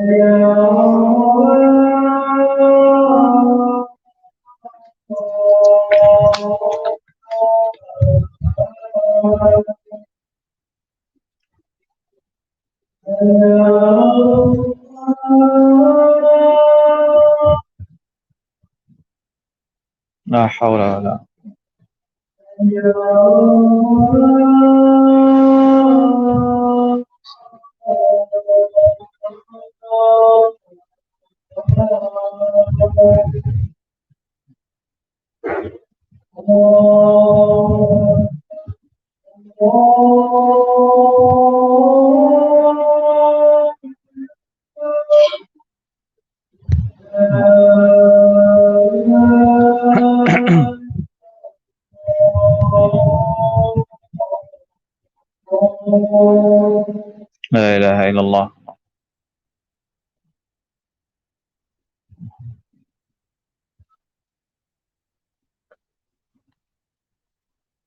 Yeah. لا حول ولا لا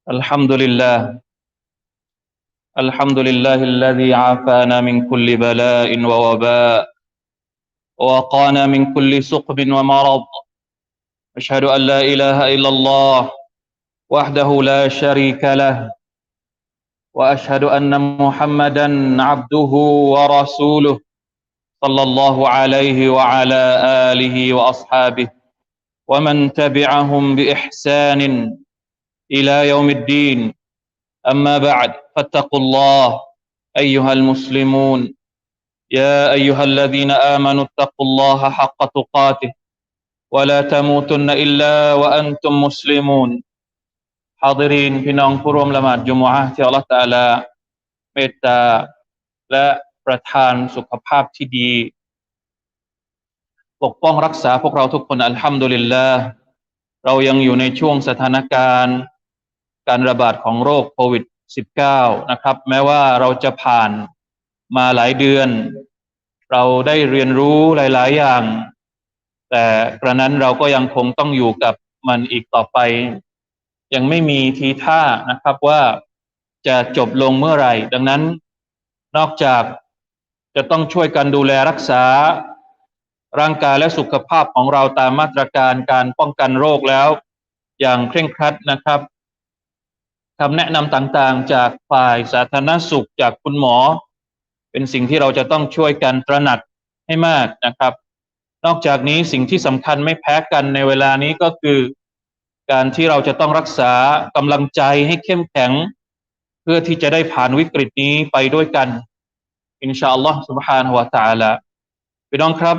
الحمد لله. الحمد لله الذي عافانا من كل بلاء ووباء ووقانا من كل سقم ومرض. أشهد أن لا إله إلا الله وحده لا شريك له وأشهد أن محمدا عبده ورسوله صلى الله عليه وعلى آله وأصحابه ومن تبعهم بإحسان الى يوم الدين اما بعد فاتقوا الله ايها المسلمون يا ايها الذين امنوا اتقوا الله حق تقاته ولا تموتن الا وانتم مسلمون ฮาดิรินพี่น้องผู้ร่วมละหมาดจุมอะห์ที่อัลลอฮฺตะอาลาเมตตา และประทานสุขภาพที่ดี ปกป้องรักษาพวกเราทุกคนอัลฮัมดุลิลลาห์เรายังอยู่ในช่วงสถานการณ์ การระบาดของโรคโควิด -19 นะครับ แม้ว่าเราจะผ่านมาหลายเดือน เราได้เรียนรู้หลาย ๆ อย่าง แต่กระนั้นเราก็ยังคงต้องอยู่กับมันอีกต่อไป ยังไม่มีทีท่านะครับว่าจะจบลงเมื่อไหร่ ดังนั้นนอกจากจะต้องช่วยกันดูแลรักษาร่างกายและสุขภาพของเราตามมาตรการการป้องกันโรคแล้ว อย่างเคร่งครัดนะครับ คำแนะนำต่างๆ จากฝ่ายสาธารณสุขจากคุณหมอ เป็นสิ่งที่เราจะต้องช่วยกันตระหนักให้มากนะครับ นอกจากนี้สิ่งที่สำคัญไม่แพ้กันในเวลานี้ก็คือการที่เราจะต้องรักษากำลังใจให้เข้มแข็ง เพื่อที่จะได้ผ่านวิกฤตนี้ไปด้วยกัน อินชาอัลลอฮ์ سبحانه และ تعالى พี่น้องครับ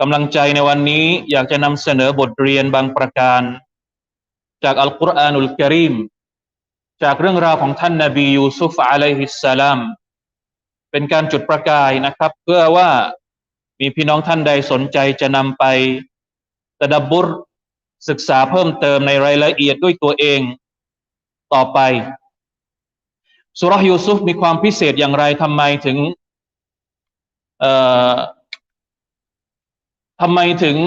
กำลังใจในวันนี้ อยากจะนำเสนอบทเรียนบางประการ จากอัลกุรอานุลกิริม จากเรื่องราวของท่านนาบียูซุฟอะลัยฮิสสลามเป็นการจุดประกายนะครับ เพื่อว่ามีพี่น้องท่านใดสนใจจะนำไปตะดับบุรศึกษาเพิ่มเติมในรายละเอียดด้วยตัวเองต่อไปสุรยูซุฟมีความพิเศษอย่างไรทำไมถึงทำไมถึง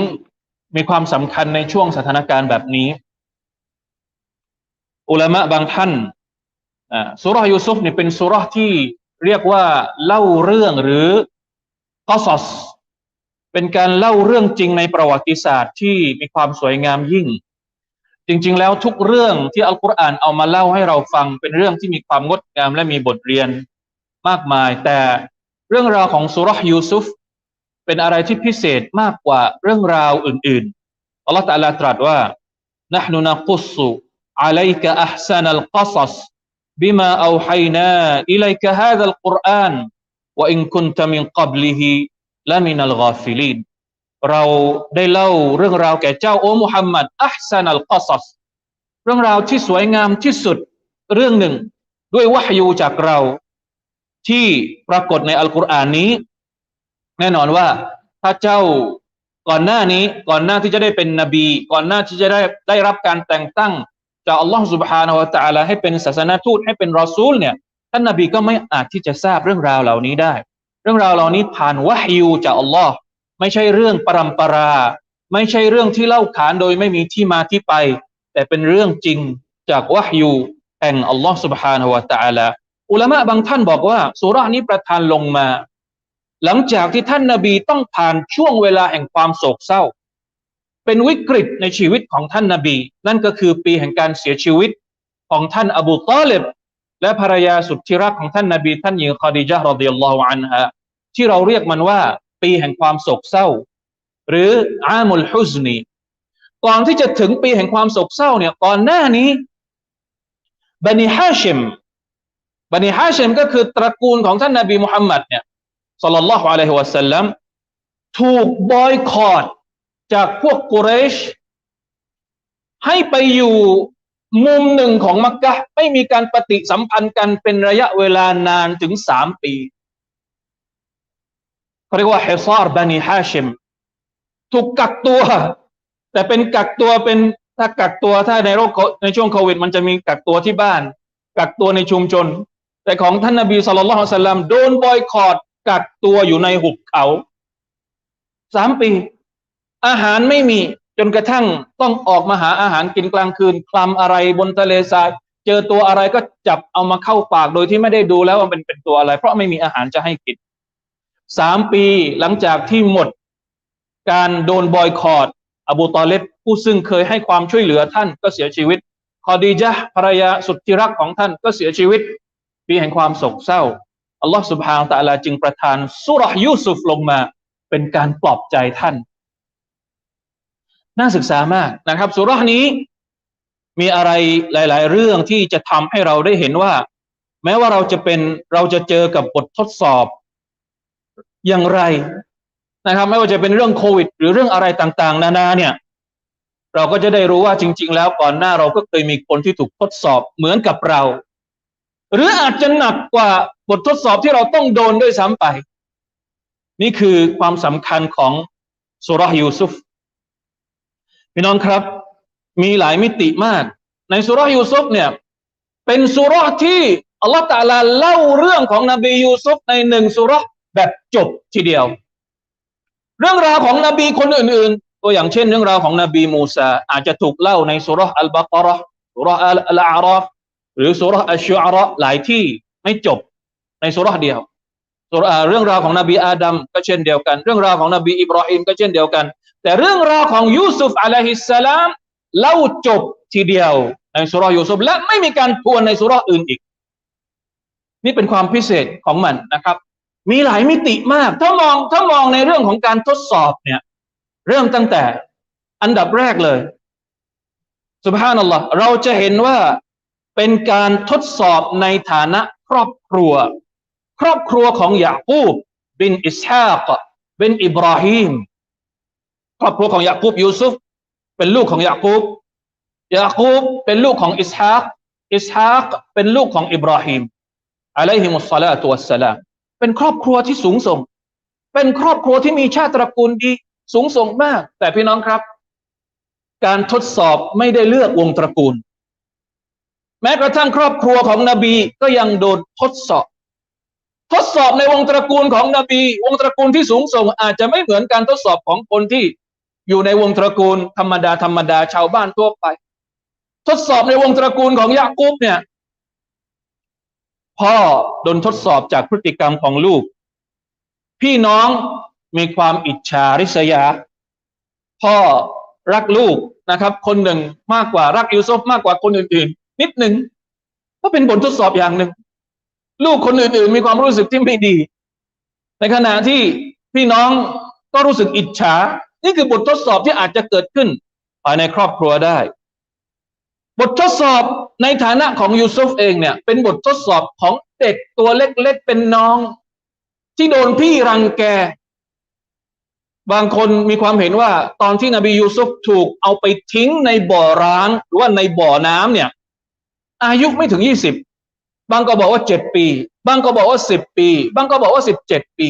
มีความสำคัญในช่วงสถานการณ์แบบนี้ อุลามะบางท่านสุรยูซุฟนี่เป็นสุรที่เรียกว่าเล่าเรื่องหรือกอสอสเป็นการเล่าเรื่องจริงในประวัติศาสตร์ที่มีความสวยงามยิ่ง จริงๆ แล้วทุกเรื่องที่อัลกุรอานเอามาเล่าให้เราฟังเป็นเรื่องที่มีความงดงามและมีบทเรียนมากมาย แต่เรื่องราวของสุรห์ยูซุฟเป็นอะไรที่พิเศษมากกว่าเรื่องราวอื่นๆอัลลอฮฺตะลาตรัสว่า نحن نقص عليك أحسن القصص بما أوحينا إليك هذا القرآن وإن كنت من قبله ละมินัลกอฟิลินเราได้เล่าเรื่องราวแก่เจ้าโอ้มุฮัมมัดอัพซานัลกอซัสเรื่องราวที่สวยงามที่สุดเรื่องหนึ่ง ด้วยวะฮยูจากเรา ที่ปรากฏในอัลกุรอานนี้ แน่นอนว่า ถ้าเจ้าก่อนหน้านี้ ก่อนหน้าที่จะได้เป็นนบี ก่อนหน้าที่จะได้ได้รับการแต่งตั้ง จากอัลลอฮฺ سبحانه และ تعالى ให้เป็นศาสนาทูตให้เป็นรอซูลเนี่ย ท่านนบีก็ไม่อาจที่จะทราบเรื่องราวเหล่านี้ได้ เรื่องราวเหล่านี้ผ่านวะฮยูจากอัลลอฮ์ไม่ใช่เรื่องปรำปรา ไม่ใช่เรื่องที่เล่าขานโดยไม่มีที่มาที่ไป แต่เป็นเรื่องจริงจากวะฮยูแห่งอัลลอฮ์ سبحانه และ تعالى อุลามะบางท่านบอกว่าสุรานี้ประทานลงมา หลังจากที่ท่านนาบีต้องผ่านช่วงเวลาแห่งความโศกเศร้า เป็นวิกฤตในชีวิตของท่านนาบี นั่นก็คือปีแห่งการเสียชีวิตของท่านอบูตอเลบและภรรยาสุดที่รักของท่านนาบี ท่านหญิงคอดีจาห์รดิยัลลอฮุอันฮะที่เราเรียกมันว่า ปีแห่งความโศกเศร้า หรืออามุลฮุซนีก่อนที่จะถึงปีแห่งความโศกเศร้าเนี่ยก่อนหน้านี้บันิฮาชิมบันิฮาชิมก็คือตระกูลของท่านนาบีมุฮัมมัดเนี่ยสัลลัลลอฮุอะลัยฮิวะสัลลัมถูกบอยคอรด จากพวกกุเรช ให้ไปอยู่มุมหนึ่งของมักกะไม่มีการปฏิสัมพันธ์กันเป็นระยะเวลานานถึงสามปีเขาเรียกว่าเฮซาร์บันิฮาชิมถูกกักตัว แต่เป็นกักตัวเป็นถ้ากักตัวถ้าในโรคในช่วงโควิด มันจะมีกักตัวที่บ้าน กักตัวในชุมชน แต่ของท่านนบีสุลต่านสัลลัมโดนบอยคอรดกักตัวอยู่ในหุบเขาสามปี อาหารไม่มีจนกระทั่งต้องออกมาหาอาหารกินกลางคืนคลำอะไรบนทะเลทรายเจอตัวอะไรก็จับเอามาเข้าปากโดยที่ไม่ได้ดูแล้วว่าเป็นเป็นตัวอะไร เพราะไม่มีอาหารจะให้กินสามปีหลังจากที่หมด การโดนบอยคอรดอบูตอเลบผู้ซึ่งเคยให้ความช่วยเหลือท่านก็เสียชีวิตคอดีจาภรรยาสุดที่รักของท่านก็เสียชีวิต ปีแห่งความโศกเศร้าอัลลอฮฺสุบฮานตะลาจึงประทานสุรยูซุฟลงมา เป็นการปลอบใจท่าน น่าศึกษามากนะครับสุรานี้มีอะไรหลาย ๆ เรื่องที่จะทำให้เราได้เห็นว่า แม้ว่าเราจะเป็นเราจะเจอกับบททดสอบอย่างไรนะครับ ไม่ว่าจะเป็นเรื่องโควิด หรือเรื่องอะไรต่าง ๆ นานาเนี่ย เราก็จะได้รู้ว่าจริง ๆ แล้วก่อนหน้าเราก็เคยมีคนที่ถูกทดสอบเหมือนกับเรา หรืออาจจะหนักกว่าบททดสอบที่เราต้องโดนด้วยซ้ำไป นี่คือความสำคัญของสุรยูซุฟ พี่น้องครับ มีหลายมิติมาก ในสุรยูซุฟเนี่ย เป็นสุรที่อัลลอฮฺตาลาเล่าเรื่องของนบียูซุฟในหนึ่งสุรแบบจบทีเดียว เรื่องราวของนบีคนอื่น ๆ ตัวอย่างเช่น เรื่องราวของนบีมูซาอาจจะถูกเล่าในสุรอัลบากรอสุรอัลอาราฟหรือสุรอัชชุอาระหลายที่ไม่จบในสุรเดียวเรื่องราวของนบีอาดัมก็เช่นเดียวกัน เรื่องราวของนบีอิบราฮิมก็เช่นเดียวกัน แต่เรื่องราวของยูซุฟอะลัยฮิสสลามเล่าจบทีเดียวในสุรยูซุฟและไม่มีการทวนในสุรอื่นอีก นี่เป็นความพิเศษของมันนะครับ มีหลายมิติมาก ถ้ามองถ้ามองในเรื่องของการทดสอบเนี่ย เริ่มตั้งแต่อันดับแรกเลยสุบฮานัลลอฮ์เราจะเห็นว่าเป็นการทดสอบในฐานะครอบครัว ครอบครัวของยาคูบ บินอิสฮากบินอิบราฮิม ครอบครัวของยาคูบยูซุฟเป็นลูกของยาคูบยาคูบเป็นลูกของอิสฮากอิสฮากเป็นลูกของอิบราฮิมอะลัยฮิมุสสลาตุวัสสลามเป็นครอบครัวที่สูงส่ง เป็นครอบครัวที่มีชาติตระกูลดีสูงส่งมาก แต่พี่น้องครับ การทดสอบไม่ได้เลือกวงตระกูล แม้กระทั่งครอบครัวของนบีก็ยังโดนทดสอบ ทดสอบในวงตระกูลของนบี วงตระกูลที่สูงส่ง อาจจะไม่เหมือนการทดสอบของคนที่ อยู่ในวงตระกูลธรรมดาธรรมดาชาวบ้านทั่วไป ทดสอบในวงตระกูลของยากุบเนี่ย พ่อโดนทดสอบจากพฤติกรรมของลูก พี่น้องมีความอิจฉาริษยา พ่อรักลูกนะครับ คนหนึ่งมากกว่ารักยูซุฟมากกว่าคนอื่น ๆ นิดหนึ่งก็เป็นบททดสอบอย่างหนึ่ง ลูกคนอื่น ๆ มีความรู้สึกที่ไม่ดี ในขณะที่พี่น้องก็รู้สึกอิจฉา นี่คือบททดสอบที่อาจจะเกิดขึ้นภายในครอบครัวได้ บททดสอบในฐานะของยูซุฟเองเนี่ย เป็นบททดสอบของเด็กตัวเล็กๆเป็นน้อง ที่โดนพี่รังแก บางคนมีความเห็นว่า ตอนที่นบียูซุฟถูกเอาไปทิ้งในบ่อร้าง หรือว่าในบ่อน้ำเนี่ย อายุไม่ถึงยี่สิบบางก็บอกว่าเจ็ดปี บางก็บอกว่าสิบปี บางก็บอกว่าสิบเจ็ดปี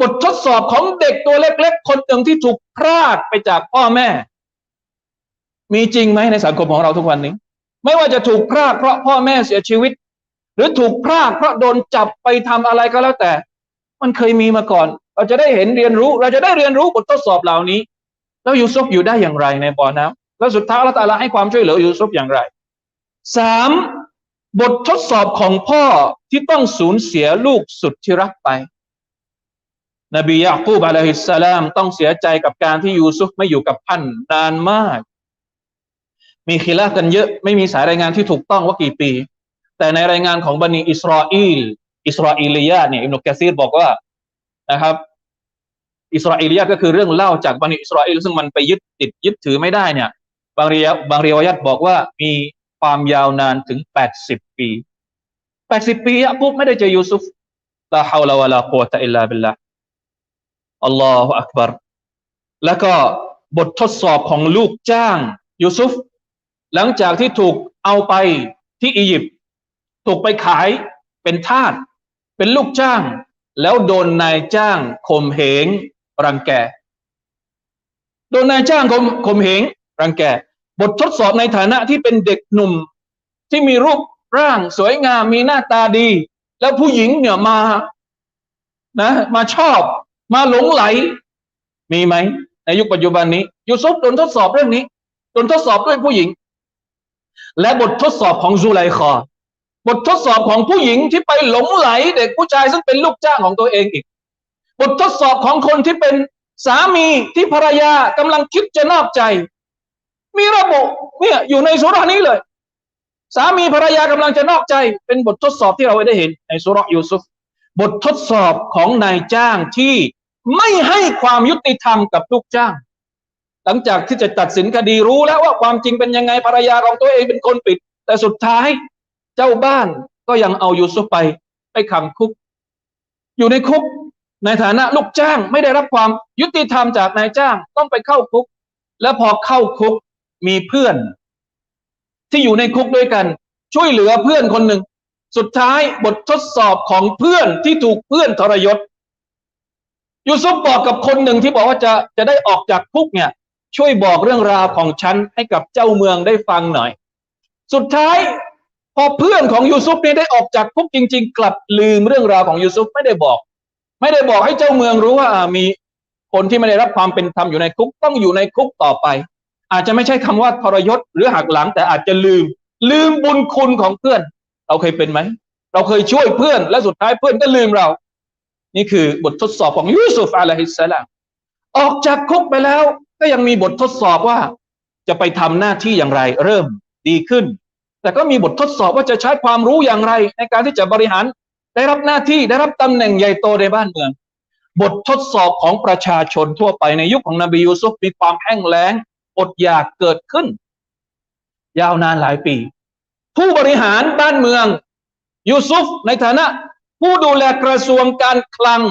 บททดสอบของเด็กตัวเล็ก ๆ คนหนึ่งที่ถูกพรากไปจากพ่อแม่ มีจริงไหมในสังคมของเราทุกวันนี้ ไม่ว่าจะถูกพรากเพราะพ่อแม่เสียชีวิต หรือถูกพรากเพราะโดนจับไปทำอะไรก็แล้วแต่ มันเคยมีมาก่อน เราจะได้เห็นเรียนรู้ เราจะได้เรียนรู้บททดสอบเหล่านี้ แล้วยูซุฟอยู่ได้อย่างไรในบ่อน้ำแล้วสุดท้ายอัลลอฮฺตาลาให้ความช่วยเหลือยูซุฟอย่างไรสามบททดสอบของพ่อที่ต้องสูญเสียลูกสุดที่รักไป นบียะกูบอะลัยฮิสสลามต้องเสียใจกับการที่ยูซุฟไม่อยู่กับท่านนานมาก มีคิลากันเยอะไม่มีสายรายงานที่ถูกต้องว่ากี่ปี แต่ในรายงานของบันิอิสราเอลอิสราเอลียะเนี่ยอิมนุกะซีรบอกว่านะครับ อิสราเอลียะก็คือเรื่องเล่าจากบันิอิสราเอลซึ่งมันไปยึดติดยึดถือไม่ได้เนี่ย บางเรียบางเรียวัยบอกว่ามีความยาวนานถึงแปดสิบปีแปดสิบปียะกุบไม่ได้เจอยูซุฟลาฮาวลาวะลากุวะตะอิลลาบิลลา อัลลอฮฺอักบารแล้วก็บททดสอบของลูกจ้างยูซุฟ หลังจากที่ถูกเอาไปที่อียิปต์ถูกไปขายเป็นทาสเป็นลูกจ้าง แล้วโดนนายจ้างข่มเหงรังแก โดนนายจ้างข่มข่มเหงรังแก บททดสอบในฐานะที่เป็นเด็กหนุ่ม ที่มีรูปร่างสวยงามมีหน้าตาดี แล้วผู้หญิงเนี่ยมานะมาชอบ มาหลงไหล มีไหมในยุคปัจจุบันนี้ยูซุฟโดนทดสอบเรื่องนี้โดนทดสอบด้วยผู้หญิง และบททดสอบของซูไลคอบททดสอบของผู้หญิงที่ไปหลงไหล เด็กผู้ชายซึ่งเป็นลูกจ้างของตัวเองอีก บททดสอบของคนที่เป็นสามีที่ภรรยากำลังคิดจะนอกใจ มีระบุเนี่ยอยู่ในสุรานี้เลย สามีภรรยากำลังจะนอกใจ เป็นบททดสอบที่เราได้เห็น ในสุรยูซุฟบททดสอบของนายจ้างที่ ไม่ให้ความยุติธรรมกับลูกจ้าง หลังจากที่จะตัดสินคดีรู้แล้วว่าความจริงเป็นยังไงภรรยาของตัวเองเป็นคนปิด แต่สุดท้ายเจ้าบ้านก็ยังเอายูซุฟไปไปขังคุก อยู่ในคุกในฐานะลูกจ้างไม่ได้รับความยุติธรรมจากนายจ้างต้องไปเข้าคุก แล้วพอเข้าคุกมีเพื่อน ที่อยู่ในคุกด้วยกัน ช่วยเหลือเพื่อนคนหนึ่ง สุดท้ายบททดสอบของเพื่อนที่ถูกเพื่อนทรยศ ยูซุฟบอกกับคนหนึ่งที่บอกว่าจะจะได้ออกจากคุกเนี่ย ช่วยบอกเรื่องราวของฉันให้กับเจ้าเมืองได้ฟังหน่อย สุดท้ายพอเพื่อนของยูซุฟนี่ได้ออกจากคุกจริง ๆ กลับลืมเรื่องราวของยูซุฟไม่ได้บอก ไม่ได้บอกให้เจ้าเมืองรู้ว่ามีคนที่ไม่ได้รับความเป็นธรรมอยู่ในคุกต้องอยู่ในคุกต่อไป อาจจะไม่ใช่คำว่าทรยศหรือหักหลัง แต่อาจจะลืม ลืมบุญคุณของเพื่อน เราเคยเป็นไหมเราเคยช่วยเพื่อนและสุดท้ายเพื่อนก็ลืมเรา นี่คือบททดสอบของยูซุฟอะลัยฮิสสลามออกจากคุกไปแล้ว ก็ยังมีบททดสอบว่า จะไปทำหน้าที่อย่างไร เริ่มดีขึ้น แต่ก็มีบททดสอบว่าจะใช้ความรู้อย่างไร ในการที่จะบริหาร ได้รับหน้าที่ได้รับตำแหน่งใหญ่โตในบ้านเมือง บททดสอบของประชาชนทั่วไปในยุคของนบียูซุฟมีความแห้งแล้งอดอยากเกิดขึ้น ยาวนานหลายปี ผู้บริหารบ้านเมืองยูซุฟในฐานะ ผู้ดูแลกระทรวงการคลัง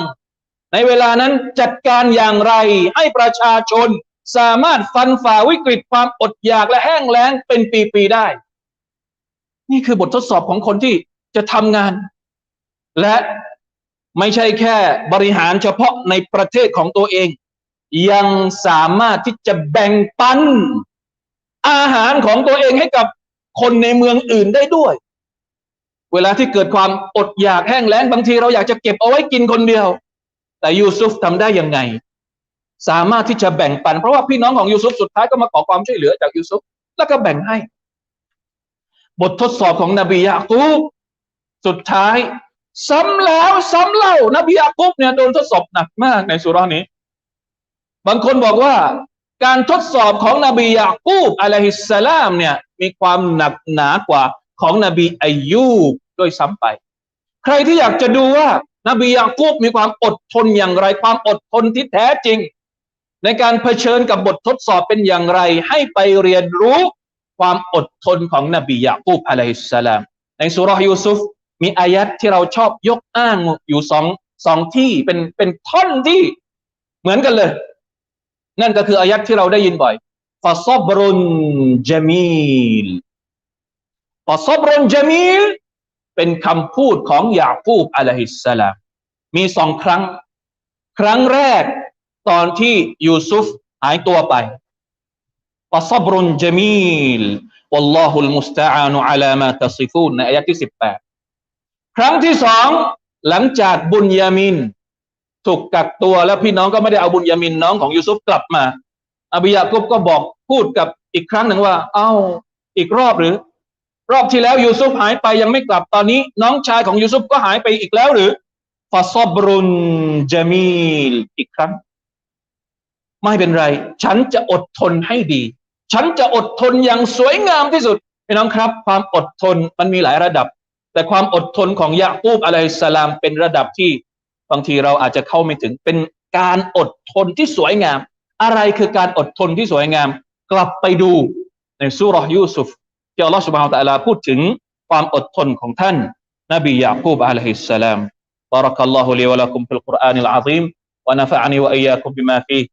ในเวลานั้นจัดการอย่างไรให้ประชาชนสามารถฟันฝ่าวิกฤตความอดอยากและแห้งแล้งเป็นปี ๆ ได้ นี่คือบททดสอบของคนที่จะทำงาน และไม่ใช่แค่บริหารเฉพาะในประเทศของตัวเอง ยังสามารถที่จะแบ่งปันอาหารของตัวเองให้กับคนในเมืองอื่นได้ด้วย เวลาที่เกิดความอดอยากแห้งแล้งบางทีเราอยากจะเก็บเอาไว้กินคนเดียว แต่ยูซุฟทำได้ยังไง สามารถที่จะแบ่งปัน เพราะว่าพี่น้องของยูซุฟสุดท้ายก็มาขอความช่วยเหลือจากยูซุฟแล้วก็แบ่งให้ บททดสอบของนบียะกูบสุดท้าย ซ้ำแล้วซ้ำเล่านบียะกุบเนี่ยโดนทดสอบหนักมากในสุรานี้ บางคนบอกว่าการทดสอบของนบียะกูบอะลัยฮิสสลามเนี่ยมีความหนักหนากว่าของนบีอายูบ ด้วยซ้ำไป ใครที่อยากจะดูว่านบียะกูบมีความอดทนอย่างไร ความอดทนที่แท้จริง ในการเผชิญกับบททดสอบเป็นอย่างไร ให้ไปเรียนรู้ความอดทนของนบียะกูบอะลัยฮิสสลาม ในสุรยูซุฟมีอายัดที่เราชอบยกอ้างอยู่สองสองที่เป็นเป็นท่อนที่เหมือนกันเลย นั่นก็คืออายัดที่เราได้ยินบ่อยฟาซอบรุนจามีลฟาซอบรุนจามีล เป็นคำพูดของยาคูบอะลัยฮิสสลามมีสองครั้ง ครั้งแรกตอนที่ยูซุฟหายตัวไปฟาซับรุนจมีลวัลลอฮุลมุสตาอานุอัลามาตัซิฟูนในอายะที่สิบแปดครั้งที่สองหลังจากบุญยามิน ถูกกักตัวแล้วพี่น้องก็ไม่ได้เอาบุญยามินน้องของยูซุฟกลับมาอบิยากุบก็บอกพูดกับอีกครั้งหนึ่งว่า เอา้าอีกรอบหรือ รอบที่แล้วยูซุฟหายไปยังไม่กลับตอนนี้ น้องชายของยูซุฟก็หายไปอีกแล้วหรือฟาซอบรุนจามีลอีกครั้ง ไม่เป็นไร ฉันจะอดทนให้ดี ฉันจะอดทนอย่างสวยงามที่สุดพี่น้องครับ ความอดทนมันมีหลายระดับ แต่ความอดทนของยะกูบอะลัยสสลามเป็นระดับที่บางทีเราอาจจะเข้าไม่ถึงเป็นการอดทนที่สวยงาม อะไรคือการอดทนที่สวยงาม กลับไปดูในสุรยูซุฟ ที่อัลลอฮฺสุบฮานตะลาพูดถึงความอดทนของท่าน นบียะกูบอะลัยฮิสสลาม بارك الله لي ولكم في القرآن العظيم ونفعني وإياكم بما فيه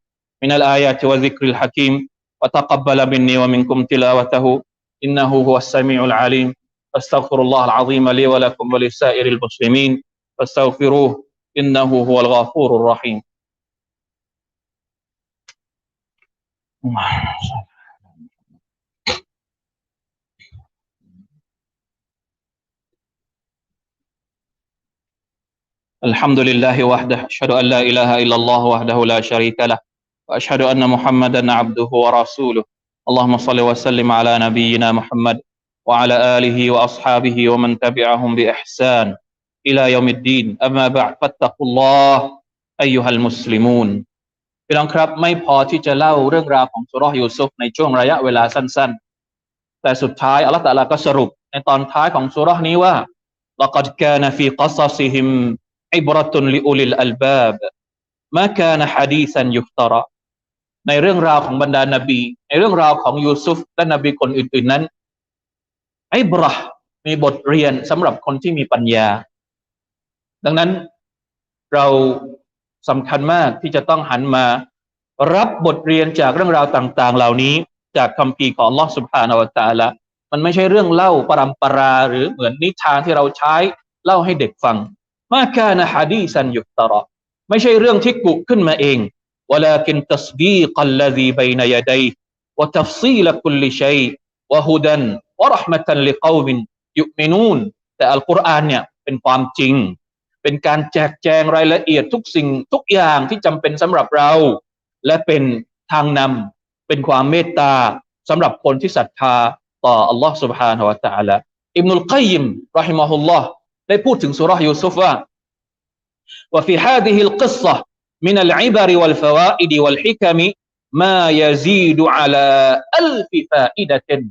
من الآيات والذكر الحكيم وتقبل مني ومنكم تلاوته إنه هو السميع العليم أستغفر الله العظيم لي ولكم ولسائر المسلمين فاستغفروه إنه هو الغفور الرحيم الحمد لله وحده أشهد أن لا إله إلا الله وحده لا شريك له وأشهد أن محمدا عبده ورسوله اللهم صل وسلم على نبينا محمد وعلى آله وأصحابه ومن تبعهم بإحسان إلى يوم الدين أما بعد فاتقوا الله أيها المسلمون พี่น้องครับไม่พอที่จะเล่าเรื่องราวของสุรยูซุฟในช่วงระยะเวลาสั้นๆ แต่สุดท้ายอัลลอฮฺตะลาก็สรุปในตอนท้ายของสุรนี้ว่า لقد كان في قصصهم อิบรตุนลิอุลิลอัลบาบมาการฮะดีสัในเรื่องราวของบรรดานาบี ในเรื่องราวของยูซุฟและนบีคนอื่น ๆนั้นอิบรามีบทเรียนสำหรับคนที่มีปัญญา ดังนั้นเราสำคัญมากที่จะต้องหันมารับบทเรียนจากเรื่องราวต่าง ๆ เหล่านี้ จากคำพีของลอสุภานอวตาละมันไม่ใช่เรื่องเล่าปรำปราหรือเหมือนนิทานที่เราใช้เล่าให้เด็กฟัง มาคานะฮะดีซันยุตระไม่ใช่เรื่องที่กุขึ้นมาเอง ولكن تصديق الذي بين يديه وتفصيل كل شيء وهدى ورحمة لقوم يؤمنون แต่อัลกุรอานเนี่ยเป็นความจริง เป็นการแจกแจงรายละเอียดทุกสิ่งทุกอย่างที่จำเป็นสำหรับเรา และเป็นทางนำเป็นความเมตตาสำหรับคนที่ศรัทธาต่ออัลลอฮ์ سبحانه และ تعالى อิบนุลกัยยิมรอฮิมะฮุลลอฮ์ ได้พูดถึงสุรษยูซุฟว่าว่าฟีฮาดิฮิลกิสซะมินัลอิบาริวัลฟาวาอิดิวัลฮิกามิมายาซีดูอาลาอัลฟิฟาอิดะเตน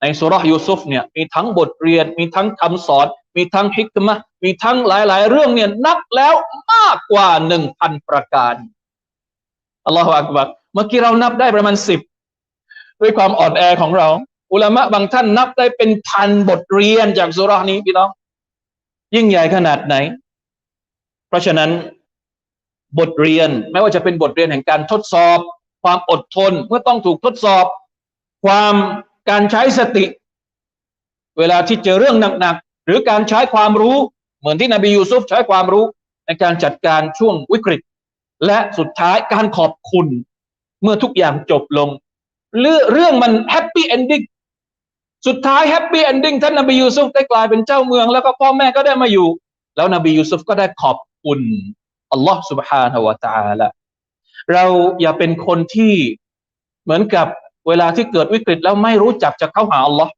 ในสุรยูซุฟเนี่ยมีทั้งบทเรียนมีทั้งคำสอน มีทั้งฮิกมะมีทั้งหลาย ๆ เรื่องเนี่ยนับแล้วมากกว่าหนึ่งพันประการอัลลอฮฺอักบัรเมื่อกี้เรานับได้ประมาณสิบด้วยความอ่อนแอของเรา อุลามะบางท่านนับได้เป็นพันบทเรียนจากสุรานี้พี่น้อง ยิ่งใหญ่ขนาดไหน เพราะฉะนั้นบทเรียนไม่ว่าจะเป็นบทเรียนแห่งการทดสอบ ความอดทนเมื่อต้องถูกทดสอบ ความการใช้สติ เวลาที่เจอเรื่องหนักๆหรือการใช้ความรู้เหมือนที่นบียูซุฟใช้ความรู้ในการจัดการช่วงวิกฤต และสุดท้ายการขอบคุณ เมื่อทุกอย่างจบลงเรื่องเรื่องมันแฮปปี้เอนดิ้ง สุดท้ายแฮปปี้เอนดิ้งท่านนบียูซุฟได้กลายเป็นเจ้าเมือง แล้วก็พ่อแม่ก็ได้มาอยู่ แล้วนบียูซุฟก็ได้ขอบคุณอัลลอฮ์ سبحانه และ تعالى เราอย่าเป็นคนที่เหมือนกับเวลาที่เกิดวิกฤตแล้วไม่รู้จักจะเข้าหาอัลลอฮ์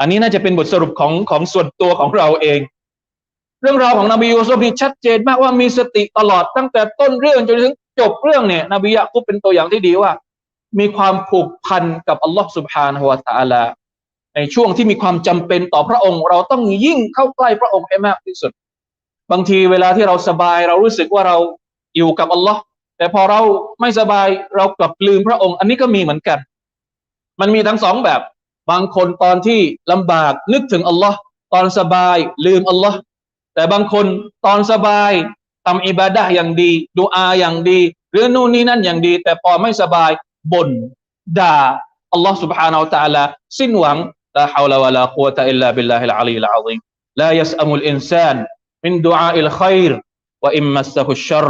อันนี้น่าจะเป็นบทสรุปของของส่วนตัวของเราเอง เรื่องราวของนบียูซุฟนี่ชัดเจนมากว่ามีสติตลอดตั้งแต่ต้นเรื่องจนถึงจบเรื่องเนี่ย นบียะกุบเป็นตัวอย่างที่ดีว่า มีความผูกพันกับอัลลอฮ์สุบฮานหัวตาลาในช่วงที่มีความจำเป็นต่อพระองค์ เราต้องยิ่งเข้าใกล้พระองค์ให้มากที่สุด บางทีเวลาที่เราสบายเรารู้สึกว่าเราอยู่กับอัลลอฮ์แต่พอเราไม่สบายเรากลับลืมพระองค์ อันนี้ก็มีเหมือนกัน มันมีทั้งสองแบบ บางคนตอนที่ลำบากนึกถึงอัลลอฮ์ตอนสบายลืมอัลลอฮ์แต่บางคนตอนสบายทำอิบาดะอย่างดีดูอาอย่างดี หรือนู่นนี่นั่นอย่างดี แต่พอไม่สบาย บน่นด่าอัลลอฮ์ سبحانه และ تعالى สิ้นหวังลาฮาวลาวะลาควตะอิลลาบิลลาฮิลอาลีลอาซิมลายัสอัมุลอินซานมินดุอาอิลขัยร์วะอิมมัสซะฮุชชัร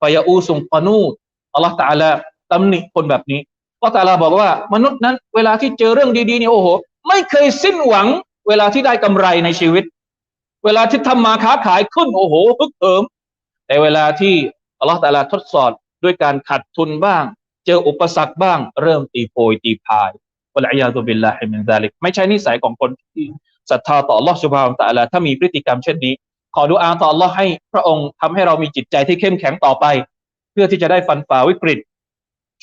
ฟะยาอูซุงกานูตอัลลอฮ์ تعالى ตำหนิคนแบบนี้ก็ตาลาบอกว่ามนุษย์นั้น เวลาที่เจอเรื่องดีๆนี่โอ้โห ไม่เคยสิ้นหวัง เวลาที่ได้กำไรในชีวิต เวลาที่ทำมาค้าขายขึ้นโอ้โหฮึกเหิมแต่เวลาที่อัลลอฮฺตาลาทดสอบด้วยการขาดทุนบ้าง เจออุปสรรคบ้าง เริ่มตีโพยตีพายวลัยยาตุบิลลาฮิมินซาลิกไม่ใช่นิสัยของคนที่ศรัทธาต่อลอสุบฮานตะละถ้ามีพฤติกรรมเช่นนี้ ขอดูอาต่อ Allah ให้พระองค์ทำให้เรามีจิตใจที่เข้มแข็งต่อไป เพื่อที่จะได้ฟันฝ่าวิกฤต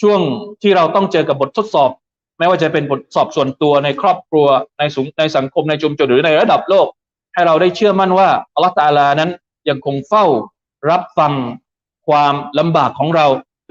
ช่วงที่เราต้องเจอกับบททดสอบ ไม่ว่าจะเป็นบทสอบส่วนตัวในครอบครัวในสูงในสังคมในชุมชนหรือในระดับโลก ให้เราได้เชื่อมั่นว่าอัลลอฮฺตาลานั้นยังคงเฝ้ารับฟังความลำบากของเรา แ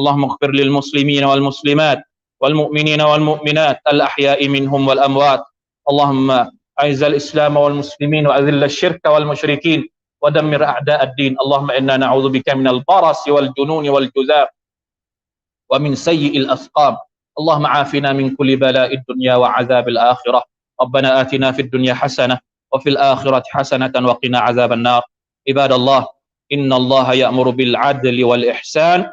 اللهم اغفر للمسلمين والمسلمات والمؤمنين والمؤمنات الأحياء منهم والأموات. اللهم أعز الإسلام والمسلمين وأذل الشرك والمشركين ودمر أعداء الدين. اللهم إنا نعوذ بك من البرص والجنون والجذام ومن سيء الأسقام. اللهم عافنا من كل بلاء الدنيا وعذاب الآخرة. ربنا آتنا في الدنيا حسنة وفي الآخرة حسنة وقنا عذاب النار. عباد الله إن الله يأمر بالعدل والإحسان